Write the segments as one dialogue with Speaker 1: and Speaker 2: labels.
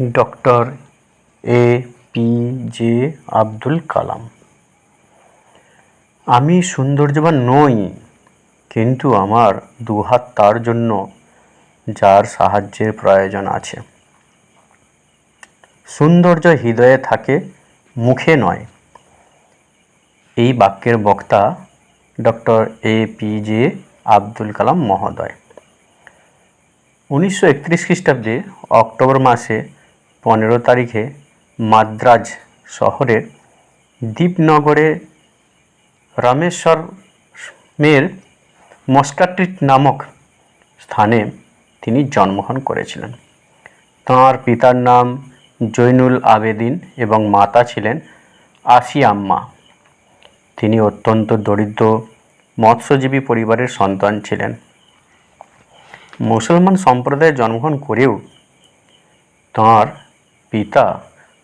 Speaker 1: Doctor A P J Abdul Kalam. আমি সৌন্দর্যবান নই, কিন্তু আমার দুহাত তার জন্য যার সাহায্যের প্রয়োজন আছে। সৌন্দর্য হৃদয়ে থাকে, মুখে নয়। এই বাক্যের বক্তা doctor A P J Abdul Kalam মহোদয়। উনিশশো একত্রিশ খ্রিস্টাব্দে অক্টোবর মাসে পনেরো তারিখে মাদ্রাজ শহরের দ্বীপনগরে রামেশ্বরমের মস্কাট্রিট নামক স্থানে তিনি জন্মগ্রহণ করেছিলেন। তাঁর পিতার নাম জৈনুল আবেদিন এবং মাতা ছিলেন আসিয়াম্মা তিনি অত্যন্ত দরিদ্র, মৎস্যজীবী পরিবারের সন্তান ছিলেন। মুসলমান সম্প্রদায়ে জন্মগ্রহণ করেও তাঁর পিতা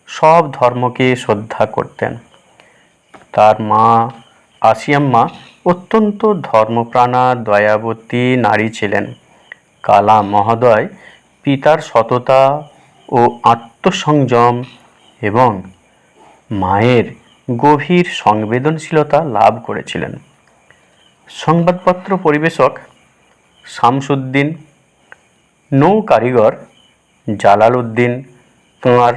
Speaker 1: সব ধর্মকে শ্রদ্ধা করতেন। তার মা আসিয়াম্মা অত্যন্ত ধর্মপ্রাণা, দয়াবতী নারী ছিলেন। কালাম মহোদয় পিতার সততা ও আত্মসংযম এবং মায়ের গভীর সংবেদনশীলতা লাভ করেছিলেন। সংবাদপত্র পরিবেশক শামসুদ্দিন নৌ কারিগর জালাল তাঁর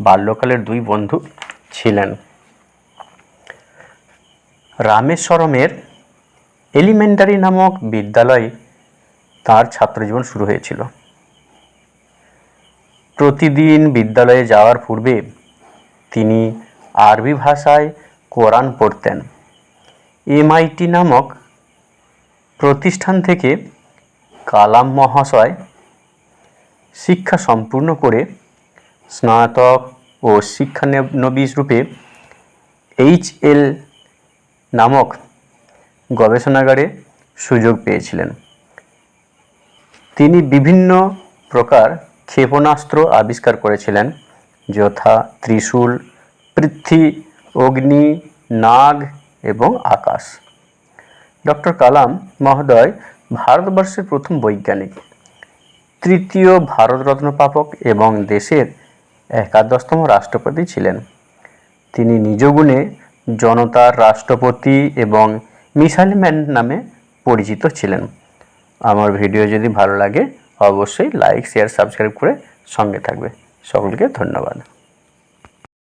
Speaker 1: বাল্যকালের দুই বন্ধু ছিলেন। রামেশ্বরমের এলিমেন্টারি নামক বিদ্যালয়ে তার ছাত্রজীবন শুরু হয়েছিল। প্রতিদিন বিদ্যালয়ে যাওয়ার পূর্বে তিনি আরবি ভাষায় কোরআন পড়তেন। এমআইটি নামক প্রতিষ্ঠান থেকে কালাম মহাশয় শিক্ষা সম্পূর্ণ করে স্নাতক ও শিক্ষানবিশ রূপে এইচ এল নামক গবেষণাগারে সুযোগ পেয়েছিলেন। তিনি বিভিন্ন প্রকার ক্ষেপণাস্ত্র আবিষ্কার করেছিলেন, যথা ত্রিশূল, পৃথ্বী, অগ্নি, নাগ এবং আকাশ। ডক্টর কালাম মহোদয় ভারতবর্ষের প্রথম বৈজ্ঞানিক, তৃতীয় ভারতরত্ন প্রাপক এবং দেশের একাদশতম রাষ্ট্রপতি ছিলেন। তিনি নিজ গুণে জনতার রাষ্ট্রপতি এবং মিসাইল ম্যান নামে পরিচিত ছিলেন। আমার ভিডিও যদি ভালো লাগে, অবশ্যই লাইক, শেয়ার, সাবস্ক্রাইব করে সঙ্গে থাকবে। সকলকে ধন্যবাদ।